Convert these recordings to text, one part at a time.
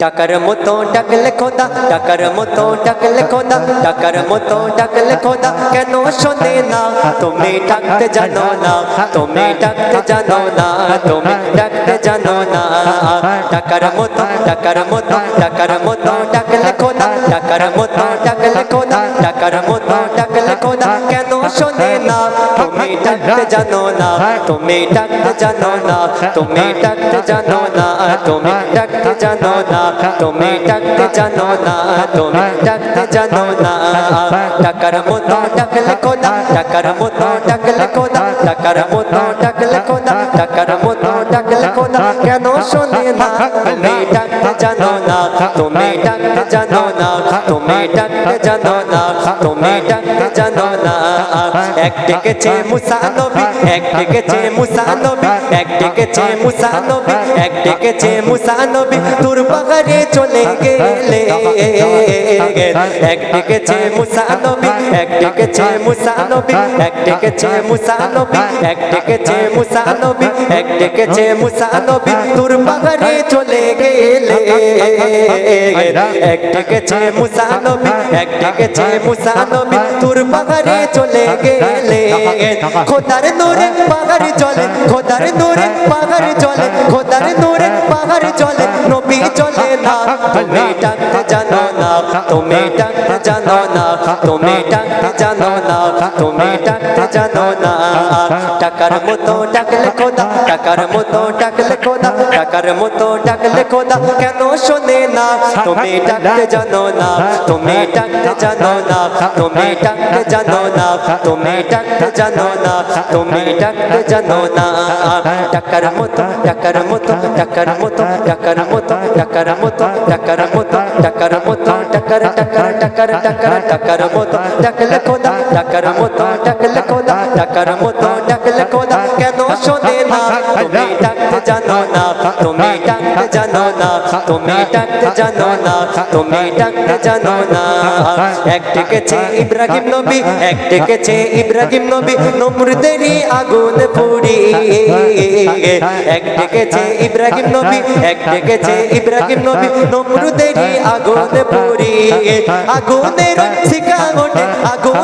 টাকার মতো ডাকলে খোদা টাকার মতো ডাকলে খোদা টাকার মতো ডাকলে খোদা, কেন শোনে না? তুমি ডাকতে জানো না, তুমি ডাকতে জানো না, তুমি ডাকতে জানো না। টাকার মতো টাকার মতো টাকার মতো ডাকলে খোদা টাকার মতো ডাকলে খোদা টাকার মতো শোনে না তুমি ডাকতে জানো না তুমি ডাকতে জানো না তুমি ডাকতে জানো না তুমি ডাকতে জানো না তুমি ডাকতে জানো না তুমি ডাকতে জানো না। টাকার মতো ডাকলে খোদা টাকার মতো ডাকলে খোদা টাকার মতো কেন শোনে না? তুমি ডাকতে জানো না, তুমি ডাকতে জানো না, তুমি ডাকতে জানো না, তুমি ডাকতে জানো না। এক ডেকেছে মুসা নবী, এক ডেকেছে মুসা নবী, এক ডেকেছে মুসা নবী, এক ডেকেছে মুসা নবী তোর বাগানে চলে গেলে। এক ডেকেছে মুসা নবী, এক ডেকেছে মুসা নবী, এক ডেকেছে মুসা নবী, এক ডেকেছে মুসা নবী, এক ডেকেছে মুসা নবী তোর বাগানে চলে গেলে। এক ডেকেছে মুসা চলে গেলে। খোদার নূরে পাহাড় চলে, খোদার নূরে পাহাড় চলে, খোদার নূরে পাহাড় চলে, নবী চলে না তুমি ডাক্তার জানো না তুমি ডাকতে জানো না তুমি ডাকতে জানো না টাকার মতো ডাকলে খোদা টাকার মতো ডাকলে খোদা টাকার মতো ডাকলে খোদা কেন শোনে না তুমি ডাকতে জানো না তুমি ডাকতে জানো না তুমি ডাকতে জানো না তুমি ডাকতে জানো না তুমি ডাকতে জানো না টাকার মতো টাকার মতো টাকার মতো টাকার মতো টাকার মতো টাকার মতো টাকার মতো টাকার টাকার টাকার টাকার টাকার টাকার মতো ডাকলে খোদা টাকার মতো ডাকলে খোদা টাকার মতো ডাকলে খোদা। কেন শোনে না? তুমি ডাকতে জানো না, তুমি ডাকতে জানো না, তুমি ডাকতে জানো তুমি ডাকতে জানো না এক ডেকেছে ইব্রাহিম নবী এক ডেকেছে ইব্রাহিম নবী নমরুদেরই আগুন পুড়ি এক ডেকেছে ইব্রাহিম নবী এক ডেকেছে ইব্রাহিম নবী নমরুদেরই আগুন পুড়ি আগুনের শিকা ওঠে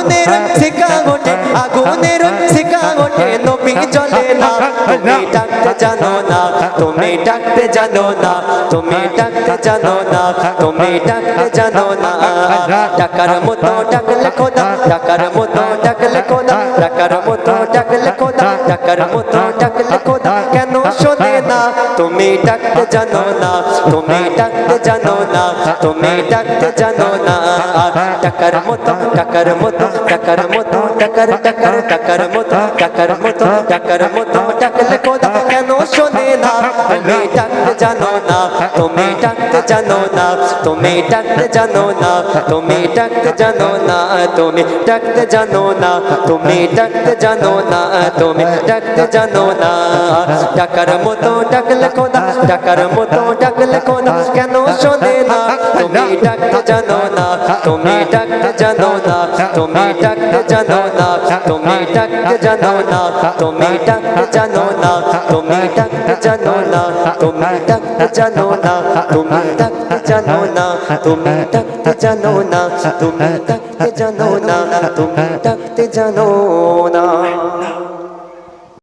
আগুনের শিকা ওঠে আগুনের শিকা ওঠে নবী জ্বলে না তুমি ডাকতে জানো না তুমি ডাকতে জানো না তুমি ডাকতে জানো না তুমি ডাকতে জানো না টাকার মতো ডাকলে খোদা টাকার মতো ডাকলে খোদা টাকার মতো ডাকলে খোদা টাকার মতো ডাকলে খোদা কেন শোনে না তুমি ডাকতে জানো না তুমি ডাকতে জানো না তুমি ডাকতে জানো না টাকার মতো টাকার মতো টাকার মতো টাকার টাকার টাকার মতো টাকার মতো টাকার মতো ডাকলে খোদা কেন শোনে না তুমি ডাকতে জানো না তুমি ডাকতে জানো না তুমি ডাকতে জানো না তুমি ডাকতে জানো না তুমি ডাকতে জানো না তুমি ডাকতে জানো না তুমি ডাকতে জানো না টাকার মতো ডাকলে খোদা টাকার মতো ডাকলে খোদা কেন শোনে না তুমি ডাকতে জানো না তুমি ডাকতে জানো না তুমি ডাকতে জানো না তুমি ডাকতে জানো না তুমি ডাকতে জানো না তুমি ডাকতে জানো না তুমি ডাকতে জানো না তুমি ডাকতে জানো না তুমি ডাকতে জানো না তুমি ডাকতে জানো না তুমি ডাকতে জানো না